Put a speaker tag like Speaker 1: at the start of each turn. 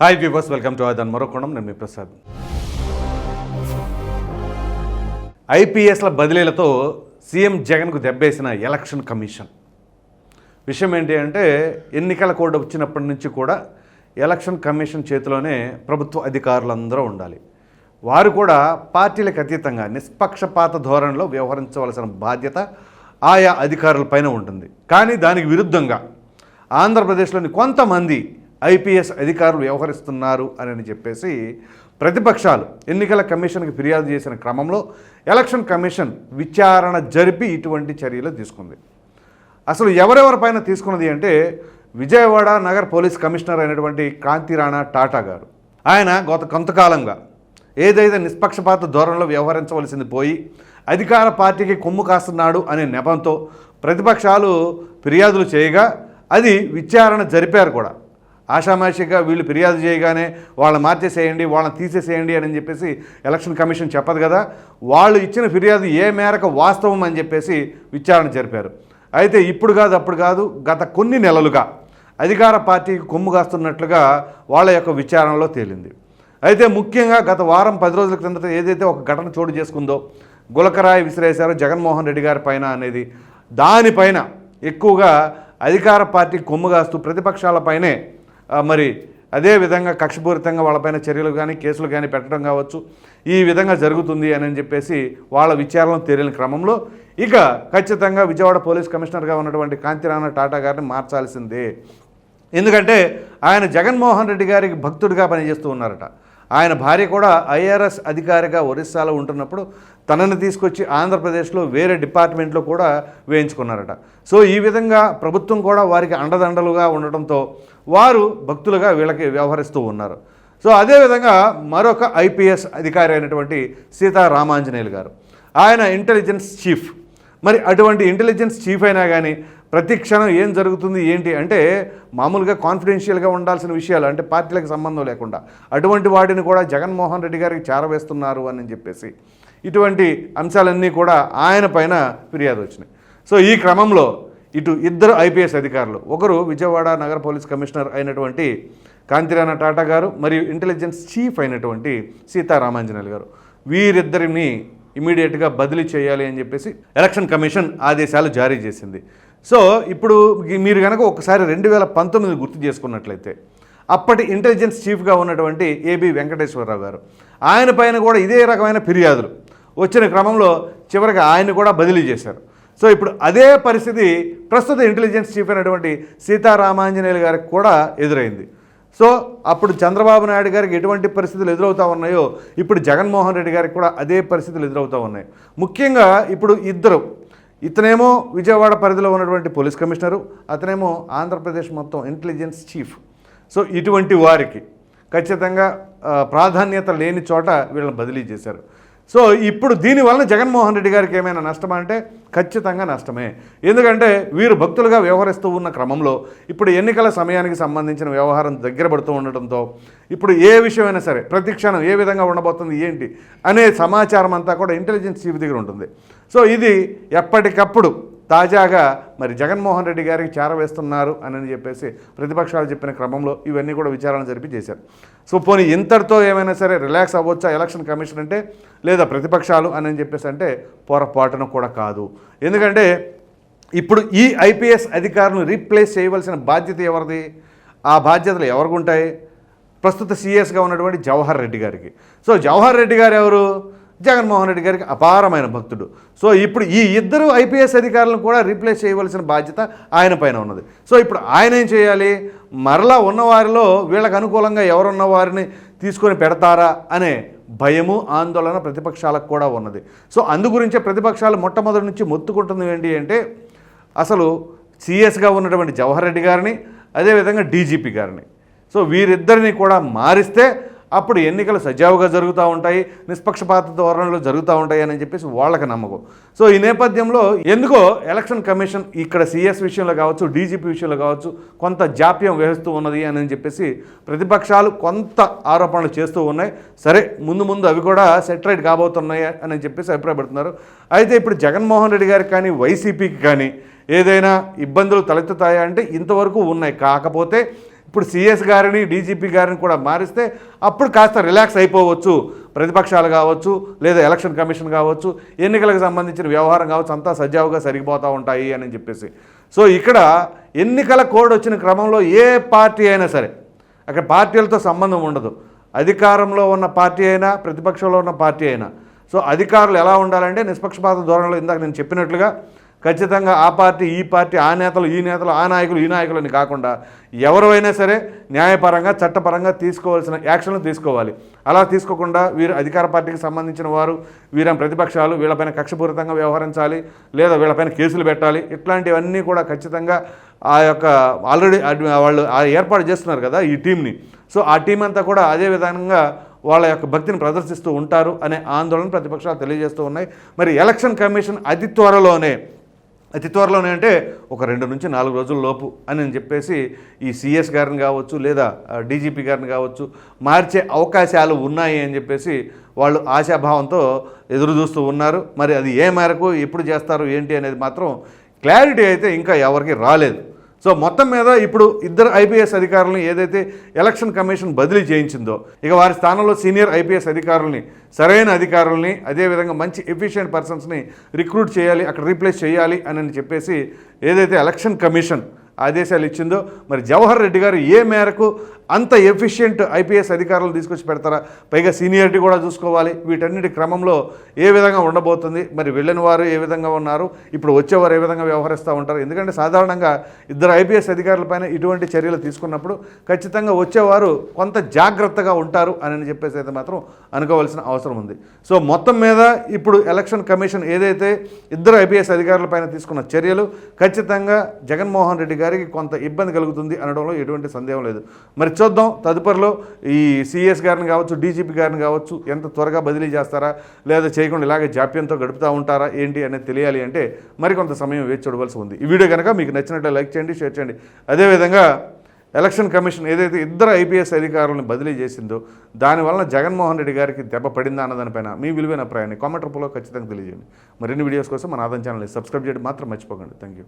Speaker 1: Hi viewers welcome to ఆదాన్ మరొకోణం నేను మీ ప్రసాద్ ఐపీఎస్ల బదిలీలతో సీఎం జగన్కు దెబ్బేసిన ఎలక్షన్ కమిషన్. విషయం ఏంటి అంటే ఎన్నికల కోడ్ వచ్చినప్పటి నుంచి కూడా ఎలక్షన్ కమిషన్ చేతిలోనే ప్రభుత్వ అధికారులందరూ ఉండాలి. వారు కూడా పార్టీలకు అతీతంగా నిష్పక్షపాత ధోరణిలో వ్యవహరించవలసిన బాధ్యత ఆయా అధికారులపైన ఉంటుంది. కానీ దానికి విరుద్ధంగా ఆంధ్రప్రదేశ్లోని కొంతమంది ఐపీఎస్ అధికారులు వ్యవహరిస్తున్నారు అని చెప్పేసి ప్రతిపక్షాలు ఎన్నికల కమిషన్కి ఫిర్యాదు చేసిన క్రమంలో ఎలక్షన్ కమిషన్ విచారణ జరిపి ఇటువంటి చర్యలు తీసుకుంది. అసలు ఎవరెవరిపైన తీసుకున్నది అంటే విజయవాడ నగర్ పోలీస్ కమిషనర్ అయినటువంటి కాంతిరాణా టాటా గారు. ఆయన గత కొంతకాలంగా ఏదైతే నిష్పక్షపాత ధోరణిలో వ్యవహరించవలసింది పోయి అధికార పార్టీకి కొమ్ము కాస్తున్నాడు అనే నెపంతో ప్రతిపక్షాలు ఫిర్యాదులు చేయగా అది విచారణ జరిపారు కూడా. ఆషామాషిగా వీళ్ళు ఫిర్యాదు చేయగానే వాళ్ళని మార్చేసేయండి వాళ్ళని తీసేసేయండి అని చెప్పేసి ఎలక్షన్ కమిషన్ చెప్పదు కదా. వాళ్ళు ఇచ్చిన ఫిర్యాదు ఏ మేరకు వాస్తవం అని చెప్పేసి విచారణ జరిపారు. అయితే ఇప్పుడు కాదు అప్పుడు కాదు గత కొన్ని నెలలుగా అధికార పార్టీకి కొమ్ము కాస్తున్నట్లుగా వాళ్ళ యొక్క విచారణలో తేలింది. అయితే ముఖ్యంగా గత వారం పది రోజుల క్రిందట ఏదైతే ఒక ఘటన చోటు చేసుకుందో గులకరాయి విసిరేశారో జగన్మోహన్ రెడ్డి గారి పైన అనేది. దానిపైన ఎక్కువగా అధికార పార్టీ కొమ్ము కాస్తూ ప్రతిపక్షాలపైనే మరి అదే విధంగా కక్షపూరితంగా వాళ్ళపైన చర్యలు కానీ కేసులు కానీ పెట్టడం కావచ్చు. ఈ విధంగా జరుగుతుంది అని చెప్పేసి వాళ్ళ విచారణ తేలిన క్రమంలో ఇక ఖచ్చితంగా విజయవాడ పోలీస్ కమిషనర్గా ఉన్నటువంటి కాంతిరాణ టాటా గారిని మార్చాల్సిందే. ఎందుకంటే ఆయన జగన్మోహన్ రెడ్డి గారికి భక్తుడిగా పనిచేస్తూ ఉన్నారట. ఆయన భార్య కూడా ఐఆర్ఎస్ అధికారిగా ఒరిస్సాలో ఉంటున్నప్పుడు తనని తీసుకొచ్చి ఆంధ్రప్రదేశ్లో వేరే డిపార్ట్మెంట్లో కూడా వేయించుకున్నారట. సో ఈ విధంగా ప్రభుత్వం కూడా వారికి అండదండలుగా ఉండటంతో వారు భక్తులుగా వీళ్ళకి వ్యవహరిస్తూ ఉన్నారు. సో అదేవిధంగా మరొక ఐపీఎస్ అధికారి అయినటువంటి సీతారామాంజనేయులు గారు. ఆయన ఇంటెలిజెన్స్ చీఫ్. మరి అటువంటి ఇంటెలిజెన్స్ చీఫ్ అయినా కానీ ప్రతి క్షణం ఏం జరుగుతుంది ఏంటి అంటే మామూలుగా కాన్ఫిడెన్షియల్గా ఉండాల్సిన విషయాలు అంటే పార్టీలకు సంబంధం లేకుండా. అటువంటి వాటిని కూడా జగన్మోహన్ రెడ్డి గారికి చేరవేస్తున్నారు అని చెప్పేసి. ఇటువంటి అంశాలన్నీ కూడా ఆయన పైన ఫిర్యాదు వచ్చినాయి. సో ఈ క్రమంలో ఇటు ఇద్దరు ఐపీఎస్ అధికారులు ఒకరు విజయవాడ నగర పోలీస్ కమిషనర్ అయినటువంటి కాంతిరాణ టాటా గారు మరియు ఇంటెలిజెన్స్ చీఫ్ అయినటువంటి సీతారామాంజనేయులు గారు. వీరిద్దరిని ఇమీడియట్గా బదిలీ చేయాలి అని చెప్పేసి ఎలక్షన్ కమిషన్ ఆదేశాలు జారీ చేసింది. సో ఇప్పుడు మీరు కనుక ఒకసారి రెండు వేల పంతొమ్మిది గుర్తు చేసుకున్నట్లయితే అప్పటి ఇంటెలిజెన్స్ చీఫ్గా ఉన్నటువంటి ఏబి వెంకటేశ్వరరావు గారు ఆయన పైన కూడా ఇదే రకమైన ఫిర్యాదులు వచ్చిన క్రమంలో చివరికి ఆయన కూడా బదిలీ చేశారు. సో ఇప్పుడు అదే పరిస్థితి ప్రస్తుత ఇంటెలిజెన్స్ చీఫ్ అయినటువంటి సీతారామాంజనేయులు గారికి కూడా ఎదురైంది. సో అప్పుడు చంద్రబాబు నాయుడు గారికి ఎటువంటి పరిస్థితులు ఎదురవుతూ ఉన్నాయో ఇప్పుడు జగన్మోహన్ రెడ్డి గారికి కూడా అదే పరిస్థితులు ఎదురవుతూ ఉన్నాయి. ముఖ్యంగా ఇప్పుడు ఇద్దరు ఇతనేమో విజయవాడ పరిధిలో ఉన్నటువంటి పోలీస్ కమిషనరు అతనేమో ఆంధ్రప్రదేశ్ మొత్తం ఇంటెలిజెన్స్ చీఫ్ సో ఇటువంటి వారికి ఖచ్చితంగా ప్రాధాన్యత లేని చోట వీళ్ళని బదిలీ చేశారు. సో ఇప్పుడు దీనివలన జగన్మోహన్ రెడ్డి గారికి ఏమైనా నష్టమా? అంటే ఖచ్చితంగా నష్టమే. ఎందుకంటే వీరు భక్తులుగా వ్యవహరిస్తూ ఉన్న క్రమంలో ఇప్పుడు ఎన్నికల సమయానికి సంబంధించిన వ్యవహారం దగ్గర పడుతూ ఉండటంతో ఇప్పుడు ఏ విషయమైనా సరే ప్రతిక్షణం ఏ విధంగా ఉండబోతుంది ఏంటి అనే సమాచారం అంతా కూడా ఇంటెలిజెన్స్ చీఫ్ దగ్గర ఉంటుంది. సో ఇది ఎప్పటికప్పుడు తాజాగా మరి జగన్మోహన్ రెడ్డి గారికి చేరవేస్తున్నారు అని చెప్పేసి ప్రతిపక్షాలు చెప్పిన క్రమంలో ఇవన్నీ కూడా విచారణ జరిపి చేశారు. సో పోనీ ఇంతటితో ఏమైనా సరే రిలాక్స్ అవ్వచ్చా ఎలక్షన్ కమిషన్ అంటే? లేదా ప్రతిపక్షాలు అని చెప్పేసి అంటే పొరపాటున కూడా కాదు. ఎందుకంటే ఇప్పుడు ఈ ఐపీఎస్ అధికారులను రీప్లేస్ చేయవలసిన బాధ్యత ఎవరిది? ఆ బాధ్యతలు ఎవరికి ఉంటాయి? ప్రస్తుత సీఎస్గా ఉన్నటువంటి జవహర్ రెడ్డి గారికి. సో జవహర్ రెడ్డి గారు ఎవరు? జగన్మోహన్ రెడ్డి గారికి అపారమైన భక్తుడు. సో ఇప్పుడు ఈ ఇద్దరు ఐపీఎస్ అధికారులను కూడా రీప్లేస్ చేయవలసిన బాధ్యత ఆయన పైన ఉన్నది. సో ఇప్పుడు ఆయన ఏం చేయాలి? మరలా ఉన్నవారిలో వీళ్ళకు అనుకూలంగా ఎవరున్న వారిని తీసుకొని పెడతారా అనే భయము ఆందోళన ప్రతిపక్షాలకు కూడా ఉన్నది. సో అందు గురించే ప్రతిపక్షాలు మొట్టమొదటి నుంచి మొత్తుకుంటుంది ఏంటి అంటే అసలు సీఎస్గా ఉన్నటువంటి జవహర్ రెడ్డి గారిని అదేవిధంగా డీజీపీ గారిని. సో వీరిద్దరిని కూడా మారిస్తే అప్పుడు ఎన్నికలు సజావుగా జరుగుతూ ఉంటాయి నిష్పక్షపాత ధోరణిలో జరుగుతూ ఉంటాయి అని చెప్పేసి వాళ్ళకి నమ్మకం. సో ఈ నేపథ్యంలో ఎందుకో ఎలక్షన్ కమిషన్ ఇక్కడ సీఎస్ విషయంలో కావచ్చు డీజీపీ విషయంలో కావచ్చు కొంత జాప్యం వహిస్తూ ఉన్నది అని చెప్పేసి ప్రతిపక్షాలు కొంత ఆరోపణలు చేస్తూ ఉన్నాయి. సరే ముందు ముందు అవి కూడా సెటరైట్ కాబోతున్నాయి అని చెప్పేసి అభిప్రాయపడుతున్నారు. అయితే ఇప్పుడు జగన్మోహన్ రెడ్డి గారికి కానీ వైసీపీకి కానీ ఏదైనా ఇబ్బందులు తలెత్తుతాయా అంటే ఇంతవరకు ఉన్నాయి. కాకపోతే ఇప్పుడు సిఎస్ గారిని డీజీపీ గారిని కూడా మారిస్తే అప్పుడు కాస్త రిలాక్స్ అయిపోవచ్చు. ప్రతిపక్షాలు కావచ్చు లేదా ఎలక్షన్ కమిషన్ కావచ్చు ఎన్నికలకు సంబంధించిన వ్యవహారం కావచ్చు అంతా సజావుగా సరిగిపోతూ ఉంటాయి అని చెప్పేసి. సో ఇక్కడ ఎన్నికల కోడ్ వచ్చిన క్రమంలో ఏ పార్టీ అయినా సరే అక్కడ పార్టీలతో సంబంధం ఉండదు. అధికారంలో ఉన్న పార్టీ అయినా ప్రతిపక్షంలో ఉన్న పార్టీ అయినా. సో అధికారులు ఎలా ఉండాలంటే నిష్పక్షపాత ధోరణిలో ఇందాక నేను చెప్పినట్లుగా ఖచ్చితంగా ఆ పార్టీ ఈ పార్టీ ఆ నేతలు ఈ నేతలు ఆ నాయకులు ఈ నాయకులు అని కాకుండా ఎవరైనా సరే న్యాయపరంగా చట్టపరంగా తీసుకోవాల్సిన యాక్షన్లు తీసుకోవాలి. అలా తీసుకోకుండా వీరు అధికార పార్టీకి సంబంధించిన వారు వీరం ప్రతిపక్షాలు వీళ్ళపైన కక్షపూరితంగా వ్యవహరించాలి లేదా వీళ్ళపైన కేసులు పెట్టాలి ఇట్లాంటివన్నీ కూడా ఖచ్చితంగా ఆ యొక్క ఆల్రెడీ వాళ్ళు ఆ ఏర్పాటు చేస్తున్నారు కదా ఈ టీంని సో ఆ టీం అంతా కూడా అదే విధంగా వాళ్ళ యొక్క భక్తిని ప్రదర్శిస్తూ ఉంటారు అనే ఆందోళన ప్రతిపక్షాలు తెలియజేస్తూ ఉన్నాయి. మరి ఎలక్షన్ కమిషన్ అతి త్వరలోనే అతి త్వరలోనే అంటే ఒక రెండు నుంచి నాలుగు రోజుల లోపు అని అని చెప్పేసి ఈ సిఎస్ గారిని కావచ్చు లేదా డీజీపీ గారిని కావచ్చు మార్చే అవకాశాలు ఉన్నాయి అని చెప్పేసి వాళ్ళు ఆశాభావంతో ఎదురు చూస్తూ ఉన్నారు. మరి అది ఏ మేరకు ఎప్పుడు చేస్తారు ఏంటి అనేది మాత్రం క్లారిటీ అయితే ఇంకా ఎవరికి రాలేదు. సో మొత్తం మీద ఇప్పుడు ఇద్దరు ఐపీఎస్ అధికారులను ఏదైతే ఎలక్షన్ కమిషన్ బదిలీ చేయించిందో ఇక వారి స్థానంలో సీనియర్ ఐపీఎస్ అధికారుల్ని సరైన అధికారుల్ని అదేవిధంగా మంచి ఎఫిషియెంట్ పర్సన్స్ని రిక్రూట్ చేయాలి అక్కడ రీప్లేస్ చేయాలి అని చెప్పేసి ఏదైతే ఎలక్షన్ కమిషన్ ఆదేశాలు ఇచ్చిందో మరి జవహర్ రెడ్డి గారు ఏ మేరకు అంత ఎఫిషియెంట్ ఐపీఎస్ అధికారులు తీసుకొచ్చి పెడతారా? పైగా సీనియారిటీ కూడా చూసుకోవాలి. వీటన్నిటి క్రమంలో ఏ విధంగా ఉండబోతుంది? మరి వెళ్ళిన వారు ఏ విధంగా ఉన్నారు? ఇప్పుడు వచ్చేవారు ఏ విధంగా వ్యవహరిస్తూ ఉంటారు? ఎందుకంటే సాధారణంగా ఇద్దరు ఐపీఎస్ అధికారులపైన ఇటువంటి చర్యలు తీసుకున్నప్పుడు ఖచ్చితంగా వచ్చేవారు కొంత జాగ్రత్తగా ఉంటారు అని చెప్పేసి అయితే మాత్రం అనుకోవాల్సిన అవసరం ఉంది. సో మొత్తం మీద ఇప్పుడు ఎలక్షన్ కమిషన్ ఏదైతే ఇద్దరు ఐపీఎస్ అధికారులపైన తీసుకున్న చర్యలు ఖచ్చితంగా జగన్మోహన్ రెడ్డి గారు గారికి కొంత ఇబ్బంది కలుగుతుంది అనడంలో ఎటువంటి సందేహం లేదు. మరి చూద్దాం తదుపరిలో ఈ సిఎస్ గారిని కావచ్చు డీజీపీ గారిని కావచ్చు ఎంత త్వరగా బదిలీ చేస్తారా లేదా చేయకుండా ఇలాగే జాప్యంతో గడుపుతూ ఉంటారా ఏంటి అనేది తెలియాలి అంటే మరికొంత సమయం వేచి చూడవలసి ఉంది. ఈ వీడియో కనుక మీకు నచ్చినట్లు లైక్ చేయండి షేర్ చేయండి. అదేవిధంగా ఎలక్షన్ కమిషన్ ఏదైతే ఇద్దరు ఐపీఎస్ అధికారులను బదిలీ చేసిందో దానివలన జగన్మోహన్ రెడ్డి గారికి దెబ్బ పడిందా అన్నదానిపైన మీ విలువైన అభిప్రాయాన్ని కామెంట్ రూపంలో ఖచ్చితంగా తెలియజేయండి. మరిన్ని వీడియోస్ కోసం మన ఆదాయం ఛానల్ని సబ్స్క్రైబ్ చేయడం మాత్రం మర్చిపోకండి. Thank you